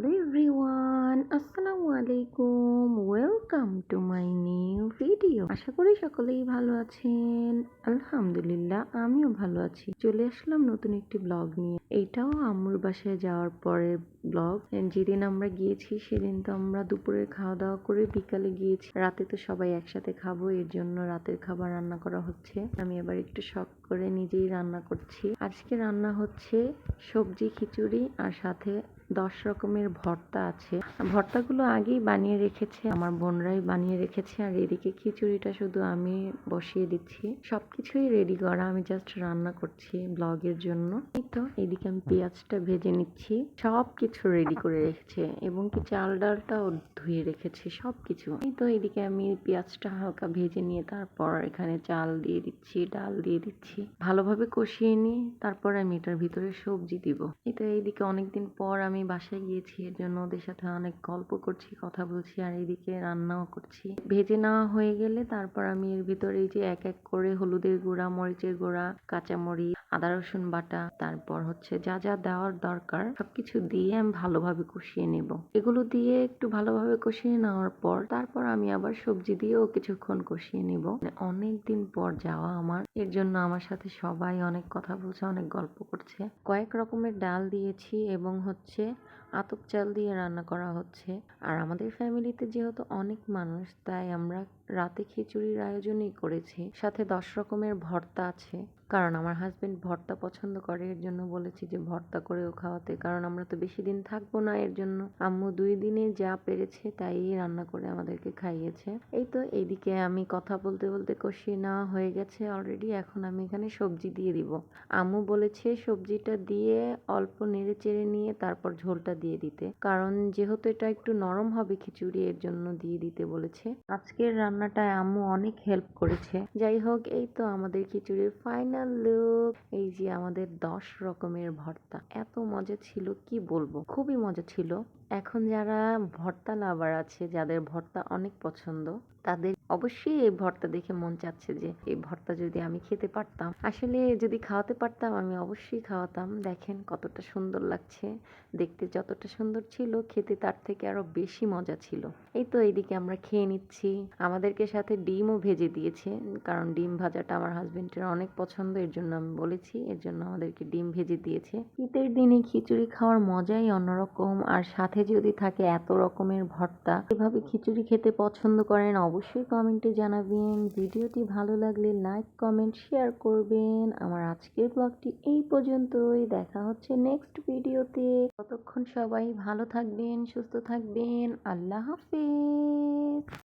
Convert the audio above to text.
Hello everyone. আসসালামু আলাইকুম welcome to my new video আশা করি সকলেই ভালো আছেন। আলহামদুলিল্লাহ, আমিও ভালো আছি। চলে আসলাম নতুন একটি ব্লগ নিয়ে। এইটাও আম্মুর বাসায় যাওয়ার পরে ব্লগ যেদিন আমরা গিয়েছি, সেদিন তো আমরা দুপুরে খাওয়া দাওয়া করে বিকালে গিয়েছি। রাতে তো সবাই একসাথে খাব, এর জন্য রাতের খাবার রান্না করা হচ্ছে। আমি এবার একটু শখ করে নিজেই রান্না করছি। আজকে রান্না হচ্ছে সবজি খিচুড়ি আর সাথে দশ রকমের ভর্তা আছে। ভর্তাগুলো আগেই বানিয়ে রেখেছে, আমার বোনরাই বানিয়ে রেখেছে, আর এদিকে খিচুড়িটা শুধু আমি বসিয়ে দিচ্ছি। সবকিছুই রেডি করা, আমি জাস্ট রান্না করছি ব্লগের জন্য। এই তো, এদিকে আমি পেঁয়াজটা ভেজে নিচ্ছি। সব কিছু রেডি করে রেখেছে, এবং কি চাল ডালটাও ধুয়ে রেখেছে সব কিছু এই তো, এদিকে আমি পেঁয়াজটা হালকা ভেজে নিয়ে তারপর এখানে চাল দিয়ে দিচ্ছি, ডাল দিয়ে দিচ্ছি। ভালোভাবে কষিয়ে নিয়ে তারপর আমি এটার ভিতরে সবজি দিব। এই তো, এইদিকে অনেকদিন পর আমি বাসায় গিয়েছি এর জন্য ওদের সাথে অনেক গল্প করছি, কথা বলছি আর এইদিকে রান্নাও করছি। ভেজে নেওয়া হয়ে গেলে তারপর আমি এর ভিতরে এই যে এক এক করে হলুদের গুঁড়া, মরিচের গুঁড়া, কাঁচামরিচ, আদা, রসুন বাটা, তারপর হচ্ছে যা যা দেওয়ার দরকার সবকিছু দিয়ে আমি ভালোভাবে কষিয়ে নেব। এগুলো দিয়ে একটু ভালোভাবে কষিয়ে নেওয়ার পর তারপর আমি আবার সবজি দিয়েও কিছুক্ষণ কষিয়ে নেব। অনেক দিন পর যাওয়া আমার। এর জন্য আমার সাথে সবাই অনেক কথা বলছে, অনেক গল্প করছে। কয়েক রকমের ডাল দিয়েছি এবং হচ্ছে আতপ চাল দিয়ে রান্না করা হচ্ছে। আর আমাদের ফ্যামিলিতে যেহেতু অনেক মানুষ, তাই আমরা রাতে খিচুড়ির আয়োজনই করেছি। সাথে দশ রকমের ভর্তা আছে। কারণ আমার হাজবেন্ড ভর্তা পছন্দ করে, এর জন্য বলেছি যে ভর্তা করেও খাওয়াতে। কারণ আমরা তো বেশি দিন থাকব না, এর জন্য। আম্মু দুই দিনে যা পেরেছে তাই রান্না করে আমাদেরকে খাইয়েছে। এই তো এইদিকে আমি কথা বলতে বলতে কষিয়ে নেওয়া হয়ে গেছে অলরেডি এখন আমি এখানে সবজি দিয়ে দিব। আম্মু বলেছে সবজিটা দিয়ে অল্প নেড়ে চেড়ে নিয়ে তারপর ঝোলটা দিয়ে দিতে। কারণ যেহেতু এটা একটু নরম হবে খিচুড়ি, এর জন্য দিয়ে দিতে বলেছে। আজকের রান্নাটায় আম্মু অনেক হেল্প করেছে। যাই হোক, এই তো আমাদের খিচুড়ির ফাইনাল লুক এই যে আমাদের দশ রকমের ভর্তা। এত মজা ছিল, কি বলব? খুবই মজা ছিল। এখন যারা ভর্তা লাভার আছে, যাদের ভর্তা অনেক পছন্দ, তাদের অবশ্যই এই ভর্তা দেখে মন চাচ্ছে যে এই ভর্তা যদি আমি খেতে পারতাম। আসলে যদি খাওয়াতে পারতাম, আমি অবশ্যই খাওয়াতাম। দেখেন কতটা সুন্দর লাগছে। দেখতে যতটা সুন্দর ছিল, খেতে তার থেকে আরও বেশি মজা ছিল। এই তো এইদিকে আমরা খেয়ে নিচ্ছি। আমাদেরকে সাথে ডিমও ভেজে দিয়েছে, কারণ ডিম ভাজাটা আমার হাজবেন্ডের অনেক পছন্দ, এর জন্য আমি বলেছি, এর জন্য আমাদেরকে ডিম ভেজে দিয়েছে। শীতের দিনে খিচুড়ি খাওয়ার মজাই অন্যরকম, আর সাথে যদি থাকে এত রকমের ভর্তা এভাবে খিচুড়ি খেতে পছন্দ করেন, অবশ্যই কমেন্টে জানাবেন। ভিডিওটি ভালো লাগলে লাইক কমেন্ট শেয়ার করবেন। আমার আজকের ব্লগটি এই পর্যন্তই। দেখা হচ্ছে নেক্সট ভিডিওতে। ততক্ষণ সবাই ভালো থাকবেন, সুস্থ থাকবেন। আল্লাহ হাফেজ।